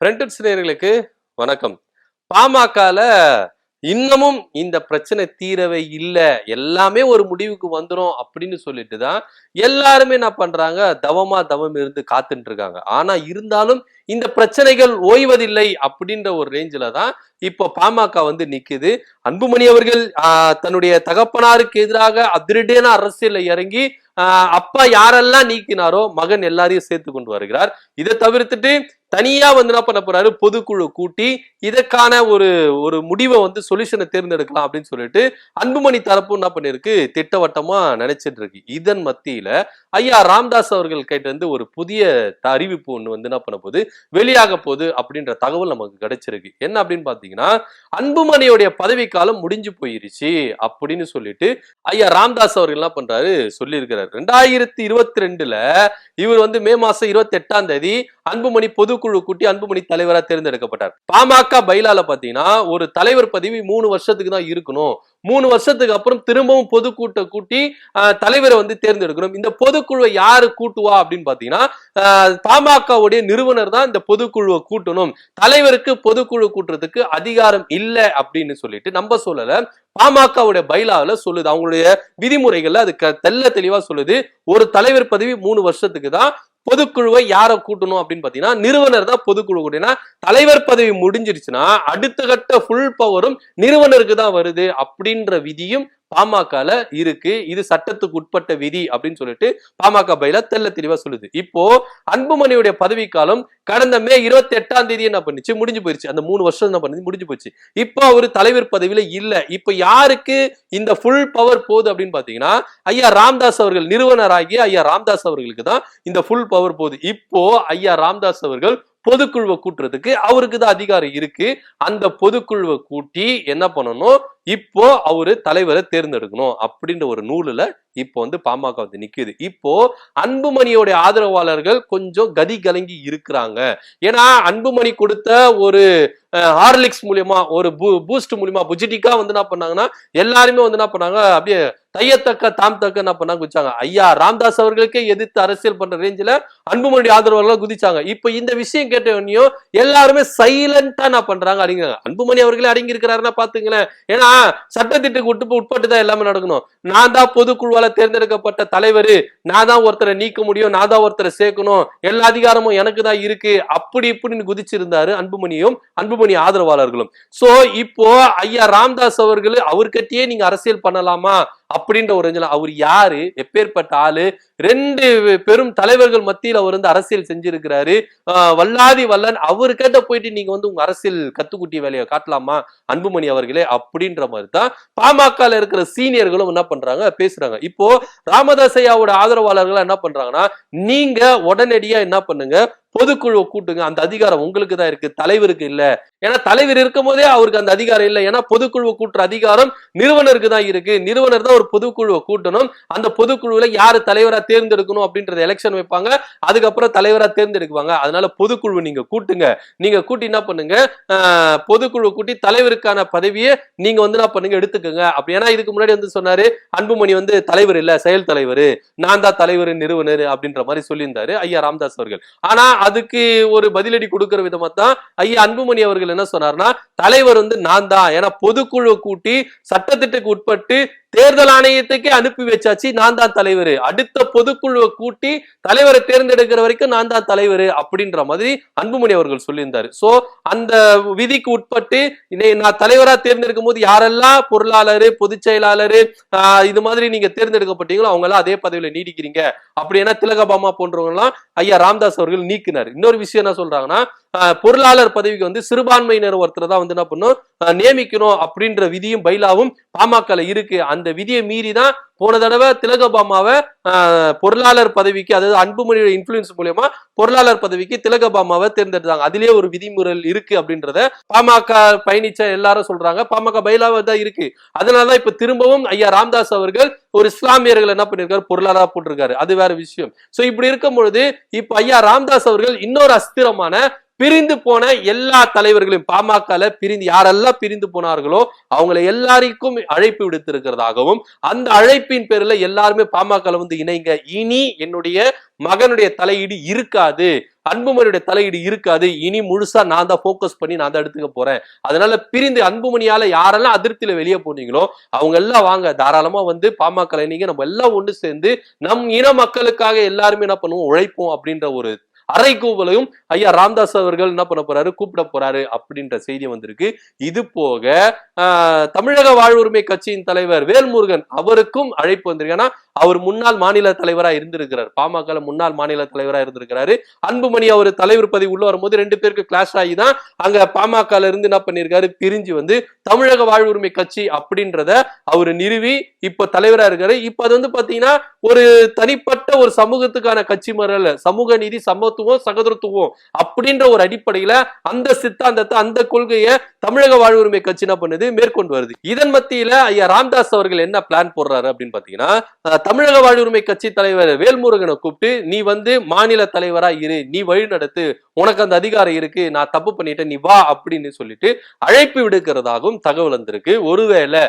Friend நேயர்களுக்கு வணக்கம். பாமகல இன்னமும் இந்த பிரச்சனை தீரவே இல்லை. எல்லாமே ஒரு முடிவுக்கு வந்துடும் அப்படின்னு சொல்லிட்டு தான் எல்லாருமே என்ன பண்றாங்க? தவமா தவம் இருந்து காத்துட்டு இருக்காங்க. ஆனா இருந்தாலும் இந்த பிரச்சனைகள் ஓய்வதில்லை அப்படின்ற ஒரு ரேஞ்சில தான் இப்போ பாமக வந்து நிக்குது. அன்புமணி அவர்கள் தன்னுடைய தகப்பனாருக்கு எதிராக அதிரடியான அரசியல இறங்கி அப்பா யாரெல்லாம் நீக்கினாரோ மகன் எல்லாரையும் சேர்த்து கொண்டு வருகிறார். இதை தவிர்த்துட்டு தனியா வந்து என்ன பண்ண போறாரு? பொதுக்குழு கூட்டி இதற்கான ஒரு ஒரு முடிவை வந்து சொல்யூஷனை தேர்ந்தெடுக்கலாம் அப்படின்னு சொல்லிட்டு அன்புமணி தரப்பு என்ன பண்ணிருக்கு திட்டவட்டமா நினைச்சிட்டு இருக்கு. இதன் மத்தியில ஐயா ராம்தாஸ் அவர்கள் கிட்ட இருந்து ஒரு புதிய த- அறிவிப்பு ஒன்று வந்து என்ன பண்ண போகுது? வெளியாக போகுது அப்படின்ற தகவல் நமக்கு கிடைச்சிருக்கு. என்ன அப்படின்னு பாத்தீங்கன்னா அன்புமணியுடைய பதவிக்காலம் முடிஞ்சு போயிருச்சு அப்படின்னு சொல்லிட்டு ஐயா ராம்தாஸ் அவர்கள் என்ன பண்றாரு? சொல்லியிருக்கிறார். ரெண்டாயிரத்தி இருபத்தி ரெண்டுல இவர் வந்து மே மாசம் இருபத்தி எட்டாம் தேதி அன்புமணி பொதுக்குழு கூட்டி அன்புமணி தலைவரா தேர்ந்தெடுக்கப்பட்டார். பாமக பைலால பாத்தீங்கன்னா ஒரு தலைவர் பதவி மூணு வருஷத்துக்கு தான் இருக்கணும். மூணு வருஷத்துக்கு அப்புறம் திரும்பவும் பொதுக்கூட்ட கூட்டி தலைவரை வந்து தேர்ந்தெடுக்கணும். இந்த பொதுக்குழுவை யாரு கூட்டுவா அப்படின்னு பாத்தீங்கன்னா பாமகவுடைய நிறுவனர் தான் இந்த பொதுக்குழுவை கூட்டணும். தலைவருக்கு பொதுக்குழு கூட்டுறதுக்கு அதிகாரம் இல்லை அப்படின்னு சொல்லிட்டு நம்ம சொல்லல. பாமகவுடைய பைலாவில் சொல்லுது. அவங்களுடைய விதிமுறைகள்ல அது தெல்ல தெள்ள தெளிவா சொல்லுது. ஒரு தலைவர் பதவி மூணு வருஷத்துக்கு தான். பொதுக்குழுவை யாரை கூட்டணும் அப்படின்னு பாத்தீங்கன்னா நிறுவனர் தான் பொதுக்குழு கூட்டினா தலைவர் பதவி முடிஞ்சிருச்சுன்னா அடுத்த கட்ட ஃபுல் பவரும் நிறுவனருக்கு தான் வருது அப்படின்ற விதியும் பாமகல இருக்கு இது சட்டத்துக்கு உட்பட்ட விதி அப்படின்னு சொல்லிட்டு பாமக பயில தெள்ள தெளிவா சொல்லுது. இப்போ அன்புமணியுடைய பதவிக்காலம் கடந்த மே இருபத்தி எட்டாம் தேதி என்ன பண்ணுச்சு? முடிஞ்சு போயிருச்சு. அந்த மூணு வருஷம் என்ன பண்ணுது? முடிஞ்சு போச்சு. இப்போ அவரு தலைவர் பதவியில இல்ல. இப்போ யாருக்கு இந்த ஃபுல் பவர் போகுது அப்படின்னு பாத்தீங்கன்னா ஐயா ராம்தாஸ் அவர்கள் நிறுவனராகிய ஐயா ராம்தாஸ் அவர்களுக்கு தான் இந்த ஃபுல் பவர் போகுது. இப்போ ஐயா ராம்தாஸ் அவர்கள் பொதுக்குழுவை கூட்டுறதுக்கு அவருக்கு தான் அதிகாரம் இருக்கு. அந்த பொதுக்குழுவை கூட்டி என்ன பண்ணணும்? இப்போ அவரு தலைவரை தேர்ந்தெடுக்கணும் அப்படின்ற ஒரு நூலுல இப்போ வந்து பாமக வந்து நிக்குது. இப்போ அன்புமணியோட ஆதரவாளர்கள் கொஞ்சம் கதி கலங்கி இருக்கிறாங்க. ஏன்னா அன்புமணி கொடுத்த ஒரு ஹார்லிக்ஸ் மூலியமா ஒரு பூ- பூஸ்ட் மூலியமா புஜிட்டிக்கா வந்து என்ன பண்ணாங்கன்னா எல்லாருமே வந்து என்ன பண்ணாங்க அப்படியே தையத்தக்க தாம் தக்க என்ன பண்ணா குதிச்சாங்க. ஐயா ராம்தாஸ் அவர்களுக்கே எதிர்த்து அரசியல் பண்ற ரேஞ்சில அன்புமணி ஆதரவாளர்கள் குதிச்சாங்க. இப்ப இந்த விஷயம் கேட்டவனையும் எல்லாருமே சைலண்டா என்ன பண்றாங்க? அடங்குறாங்க அன்புமணி அவர்களே அடங்கி இருக்கிறாருன்னா பாத்துங்களேன். ஏன்னா சட்டத்திட்டுக்கு உட்பட்டு உட்பட்டு தான் எல்லாமே நடக்கணும். நான் தான் பொதுக்குழுவால தேர்ந்தெடுக்கப்பட்ட தலைவர். நான் தான் ஒருத்தரை நீக்க முடியும். நான் தான் ஒருத்தரை சேர்க்கணும். எல்லா அதிகாரமும் எனக்கு தான் இருக்கு. அப்படி இப்படின்னு குதிச்சிருந்தாரு அன்புமணியும் அன்புமணி ஆதரவாளர்களும். சோ இப்போ ஐயா ராம்தாஸ் அவர்கள் அவர்கிட்டயே நீங்க அரசியல் பண்ணலாமா? அப்படின்ற ஒரு அவர் யாரு? எப்பேற்பட்ட ஆளு? ரெண்டு பெரும் தலைவர்கள் மத்தியில் அவர் வந்து அரசியல் செஞ்சிருக்கிறாரு. வல்லாதி வல்லன் அவர்கிட்ட போயிட்டு நீங்க வந்து உங்க அரசியல் கத்துக்குட்டி வேலையை காட்டலாமா? அன்புமணி அவர்களே அப்படின்ற மாதிரி தான் பாமக இருக்கிற சீனியர்களும் என்ன பண்றாங்க? பேசுறாங்க. இப்போ ராமதாசையாவோட ஆதரவாளர்கள் என்ன பண்றாங்கன்னா நீங்க உடனடியா என்ன பண்ணுங்க? பொதுக்குழுவை கூட்டுங்க. அந்த அதிகாரம் உங்களுக்கு தான் இருக்கு. தலைவருக்கு இல்ல. ஏன்னா தலைவர் இருக்கும் போதே அவருக்கு அந்த அதிகாரம் இல்லை. ஏன்னா பொதுக்குழுவை கூட்டுற அதிகாரம் நிறுவனருக்கு தான் இருக்கு. நிறுவனர் தான் ஒரு பொதுக்குழுவை கூட்டணும். அந்த பொதுக்குழுவுல யாரு தலைவரா தேர்ந்தெடுக்கணும் அப்படின்றத எலெக்ஷன் வைப்பாங்க. அதுக்கப்புறம் தலைவரா தேர்ந்தெடுக்குவாங்க. அதனால பொதுக்குழு நீங்க கூட்டுங்க. நீங்க கூட்டி என்ன பண்ணுங்க? பொதுக்குழு கூட்டி தலைவருக்கான பதவியை நீங்க வந்து என்ன பண்ணுங்க? எடுத்துக்கோங்க. அப்படி ஏன்னா இதுக்கு முன்னாடி வந்து சொன்னாரு அன்புமணி வந்து தலைவர் இல்ல செயல் தலைவர். நான் தான் தலைவர் நிறுவனர் அப்படின்ற மாதிரி சொல்லியிருந்தாரு ஐயா ராம்தாஸ் அவர்கள். ஆனா அதுக்கு ஒரு பதிலடி கொடுக்கிற விதமா தான் ஐயா அன்புமணி அவர்கள் என்ன சொன்னார்னா தலைவர் வந்து நான் தான். ஏன்னா பொதுக்குழு கூட்டி சட்டத்திட்டத்துக்கு உட்பட்டு தேர்தல் ஆணையத்துக்கே அனுப்பி வச்சாச்சு நான் தான் தலைவர். அடுத்த பொதுக்குழுவை கூட்டி தலைவரை தேர்ந்தெடுக்கிற வரைக்கும் நான் தான் தலைவர் அப்படின்ற மாதிரி அன்புமணி அவர்கள் சொல்லியிருந்தாரு. சோ அந்த விதிக்கு உட்பட்டு இதை நான் தலைவரா தேர்ந்தெடுக்கும் போது யாரெல்லாம் பொருளாளர் பொதுச் செயலாளர் ஆஹ் இது மாதிரி நீங்க தேர்ந்தெடுக்கப்பட்டீங்களோ அவங்க எல்லாம் அதே பதவியில நீடிக்கிறீங்க. அப்படின்னா திலகபாமா போன்றவங்க எல்லாம் ஐயா ராம்தாஸ் அவர்கள் நீக்கினார். இன்னொரு விஷயம் என்ன சொல்றாங்கன்னா பொருளாளர் பதவிக்கு வந்து சிறுபான்மையினர் ஒருத்தர் தான் வந்து என்ன பண்ணும் நியமிக்கணும் அப்படின்ற விதியும் பைலாவும் பாமகல இருக்கு. அந்த விதியை மீறி தான் போன தடவை திலகபாமாவை பொருளாளர் பதவிக்கு அதாவது அன்புமணியோட இன்ஃபுளுன்ஸ் மூலியமா பொருளாளர் பதவிக்கு திலகபாமாவை தேர்ந்தெடுத்தாங்க. அதுலயே ஒரு விதிமுறை இருக்கு அப்படின்றத பாமக பயணிச்ச எல்லாரும் சொல்றாங்க. பாமக பயிலாவை தான் இருக்கு. அதனாலதான் இப்ப திரும்பவும் ஐயா ராம்தாஸ் அவர்கள் ஒரு இஸ்லாமியர்கள் என்ன பண்ணிருக்காரு? பொருளாதார போட்டிருக்காரு. அது வேற விஷயம். சோ இப்படி இருக்கும் பொழுது இப்ப ஐயா ராம்தாஸ் அவர்கள் இன்னொரு அஸ்திரமான பிரிந்து போன எல்லா தலைவர்களையும் பாமகல பிரிந்து யாரெல்லாம் பிரிந்து போனார்களோ அவங்களை எல்லாருக்கும் அழைப்பு விடுத்திருக்கிறதாகவும் அந்த அழைப்பின் பேர்ல எல்லாருமே பாமகல வந்து இணைங்க. இனி என்னுடைய மகனுடைய தலையீடு இருக்காது. அன்புமணியுடைய தலையீடு இருக்காது. இனி முழுசா நான் தான் போக்கஸ் பண்ணி நான் தான் எடுத்துக்க போறேன். அதனால பிரிந்து அன்புமணியால யாரெல்லாம் அதிருப்தியில வெளியே போனீங்களோ அவங்க எல்லாம் வாங்க. தாராளமா வந்து பாமக நீங்க நம்ம எல்லாம் ஒண்ணு சேர்ந்து நம் இன மக்களுக்காக எல்லாருமே என்ன பண்ணுவோம்? உழைப்போம் அப்படின்ற ஒரு அறைகூவலையும் ஐயா ராம்தாஸ் அவர்கள் என்ன பண்ண போறாரு? கூப்பிட போறாரு அப்படின்ற செய்தி வந்திருக்கு. இது போக ஆஹ், தமிழக வாழ்வுரிமை கட்சியின் தலைவர் வேல்முருகன் அவருக்கும் அழைப்பு வந்திருக்கு. அவர் முன்னாள் மாநில தலைவரா இருந்திருக்கிறார். பாமக முன்னாள் மாநில தலைவரா இருந்திருக்கிறாரு. அன்புமணி அவர் தலைவர் பதவி உள்ள வரும்போது ரெண்டு பேருக்கு கிளாஷ் ஆகி தான் அங்க பாமக இருந்து என்ன பண்ணிருக்காரு? பிரிஞ்சு வந்து தமிழக வாழ்வுரிமை கட்சி அப்படின்றத அவர் நிறுவி இப்ப தலைவரா இருக்காரு. இப்ப அது வந்து பாத்தீங்கன்னா ஒரு தனிப்பட்ட ஒரு சமூகத்துக்கான கட்சி முறையில் சமூக நீதி சமத்துவம் சகோதரத்துவம் அப்படின்ற ஒரு அடிப்படையில அந்த சித்தாந்தத்தை அந்த கொள்கையை தமிழக வாழ்வுரிமை கட்சி என்ன பண்ணுது? மேற்கொண்டு வருது. இதன் மத்தியில ஐயா ராம்தாஸ் அவர்கள் என்ன பிளான் போடுறாரு அப்படின்னு பாத்தீங்கன்னா தமிழக வாழ்வுரிமை கட்சி தலைவர் வேல்முருகனை கூப்பிட்டு நீ வந்து மாநில தலைவரா இரு நீ வழி நடத்து உனக்கு அந்த அதிகாரம் இருக்கு நான் தப்பு பண்ணிட்டேன் நீ வா அப்படின்னு சொல்லிட்டு அழைப்பு விடுக்கிறதாகவும் தகவல் வந்திருக்கு. ஒருவேளை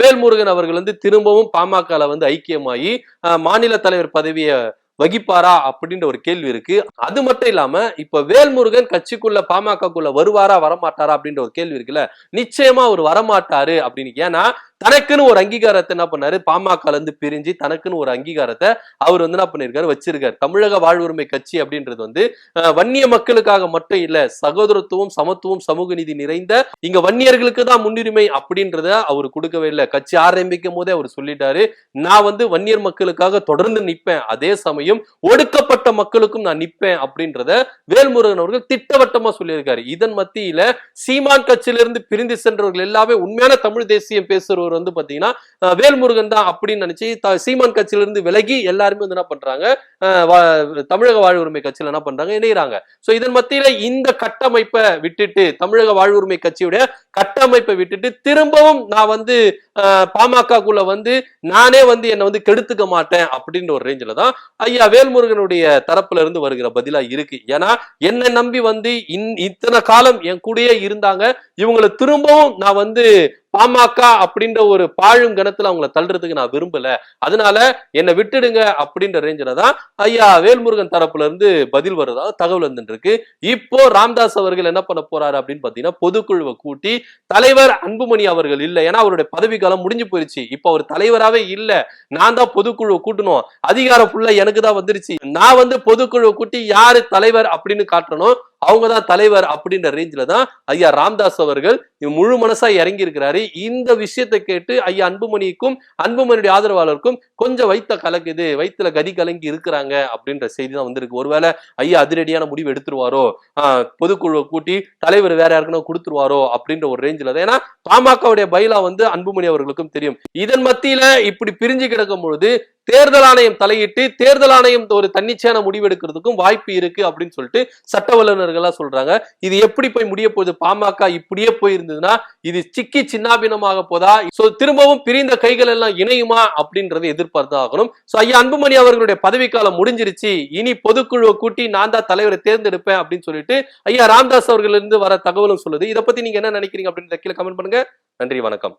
வேல்முருகன் அவர்கள் வந்து திரும்பவும் பாமகல வந்து ஐக்கியமாகி மாநில தலைவர் பதவியை வகிப்பாரா அப்படின்ற ஒரு கேள்வி இருக்கு. அது மட்டும் இல்லாம இப்ப வேல்முருகன் கட்சிக்குள்ள பாமகக்குள்ள வருவாரா வரமாட்டாரா அப்படின்ற ஒரு கேள்வி இருக்குல்ல? நிச்சயமா அவர் வரமாட்டாரு அப்படின்னு. ஏன்னா தனக்குன்னு ஒரு அங்கீகாரத்தை என்ன பண்ணாரு? பாமக இருந்து பிரிஞ்சு தனக்குன்னு ஒரு அங்கீகாரத்தை அவர் வந்து என்ன பண்ணிருக்காரு? வச்சிருக்காரு. தமிழக வாழ்வுரிமை கட்சி அப்படின்றது வந்து வன்னிய மக்களுக்காக மட்டும் இல்ல சகோதரத்துவம் சமத்துவம் சமூக நீதி நிறைந்த இங்க வன்னியர்களுக்கு தான் முன்னுரிமை அப்படின்றத அவர் கொடுக்கவே இல்லை. கட்சி ஆரம்பிக்கும் போதே அவர் சொல்லிட்டாரு. நான் வந்து வன்னியர் மக்களுக்காக தொடர்ந்து நிப்பேன். அதே சமயம் ஒடுக்கப்பட்ட மக்களுக்கும் நான் நிப்பேன் அப்படின்றத வேல்முருகன் அவர்கள் திட்டவட்டமா சொல்லியிருக்காரு. இதன் மத்தியில சீமான் கட்சியிலிருந்து பிரிந்து சென்றவர்கள் எல்லாமே உண்மையான தமிழ் தேசியம் என்பவர் வந்து பாத்தீங்கன்னா வேல்முருகன் தான் அப்படின்னு நினைச்சு சீமான் கட்சியிலிருந்து விலகி எல்லாருமே வந்து என்ன பண்றாங்க தமிழக வாழ்வுரிமை கட்சியில என்ன பண்றாங்க இணைகிறாங்க சோ இதன் மத்தியில இந்த கட்டமைப்பை விட்டுட்டு தமிழக வாழ்வுரிமை கட்சியுடைய கட்டமைப்பை விட்டுட்டு திரும்பவும் நான் வந்து பாமகக்குள்ள வந்து நானே வந்து என்னை வந்து கெடுத்துக்க மாட்டேன் அப்படின்ற ஒரு ரேஞ்சில தான் ஐயா வேல்முருகனுடைய தரப்புல இருந்து வருகிற பதிலா இருக்கு. ஏன்னா என்னை நம்பி வந்து இன்- இத்தனை காலம் என் கூடயே இருந்தாங்க. இவங்களை திரும்பவும் நான் வந்து பாமக அப்படின்ற ஒரு பாழும் கணத்துல அவங்கள தள்ளுறதுக்கு நான் விரும்பல. அதனால என்னை விட்டுடுங்க அப்படின்ற ரேஞ்சில தான் ஐயா வேல்முருகன் தரப்புல இருந்து பதில் வருதா தகவல் வந்துட்டு இருக்கு இப்போ ராம்தாஸ் அவர்கள் என்ன பண்ண போறாரு அப்படின்னு பாத்தீங்கன்னா பொதுக்குழுவை கூட்டி தலைவர் அன்புமணி அவர்கள் இல்ல. ஏன்னா அவருடைய பதவி காலம் முடிஞ்சு போயிருச்சு. இப்போ அவர் தலைவராவே இல்ல. நான் தான் பொதுக்குழுவை கூட்டணும். அதிகாரம் ஃபுல்லா எனக்கு தான் வந்துருச்சு. நான் வந்து பொதுக்குழுவை கூட்டி யாரு தலைவர் அப்படின்னு காட்டணும்? அவங்க தான் தலைவர் அப்படின்ற ரேஞ்சில தான் ஐயா ராம்தாஸ் அவர்கள் முழு மனசா இறங்கி இருக்கிறாரு. இந்த விஷயத்தை கேட்டு ஐயா அன்புமணிக்கும் அன்புமணியுடைய ஆதரவாளருக்கும் கொஞ்சம் வைத்த கலக்குது. வயிற்றுல கதி கலங்கி இருக்கிறாங்க அப்படின்ற செய்தி தான் வந்திருக்கு. ஒருவேளை ஐயா அதிரடியான முடிவு எடுத்துருவாரோ? ஆஹ் பொதுக்குழுவை கூட்டி தலைவர் வேற யாருக்குன்னா கொடுத்துருவாரோ அப்படின்ற ஒரு ரேஞ்சில் தான். ஏன்னா பாமகவுடைய பைலா வந்து அன்புமணி அவர்களுக்கும் தெரியும். இதன் மத்தியில இப்படி பிரிஞ்சு கிடக்கும் பொழுது தேர்தல் ஆணையம் தலையிட்டு தேர்தல் ஆணையம் ஒரு தன்னிச்சையான முடிவு எடுக்கிறதுக்கும் வாய்ப்பு இருக்கு அப்படின்னு சொல்லிட்டு சட்ட வல்லுநர்களா சொல்றாங்க. இது எப்படி போய் முடிய போகுது? பாமக இப்படியே போயிருந்ததுன்னா இது சிக்கி சின்னாபினமாக போதா? சோ திரும்பவும் பிரிந்த கைகள் எல்லாம் இணையுமா அப்படின்றத எதிர்பார்த்து ஆகணும். சோ ஐயா அன்புமணி அவர்களுடைய பதவிக்காலம் முடிஞ்சிருச்சு. இனி பொதுக்குழுவை கூட்டி நான் தான் தலைவரை தேர்ந்தெடுப்பேன் அப்படின்னு சொல்லிட்டு ஐயா ராம்தாஸ் அவர்கள் இருந்து வர தகவலும் சொல்லுது. இதை பத்தி நீங்க என்ன நினைக்கிறீங்க அப்படின்னு கீழே கமெண்ட் பண்ணுங்க. நன்றி வணக்கம்.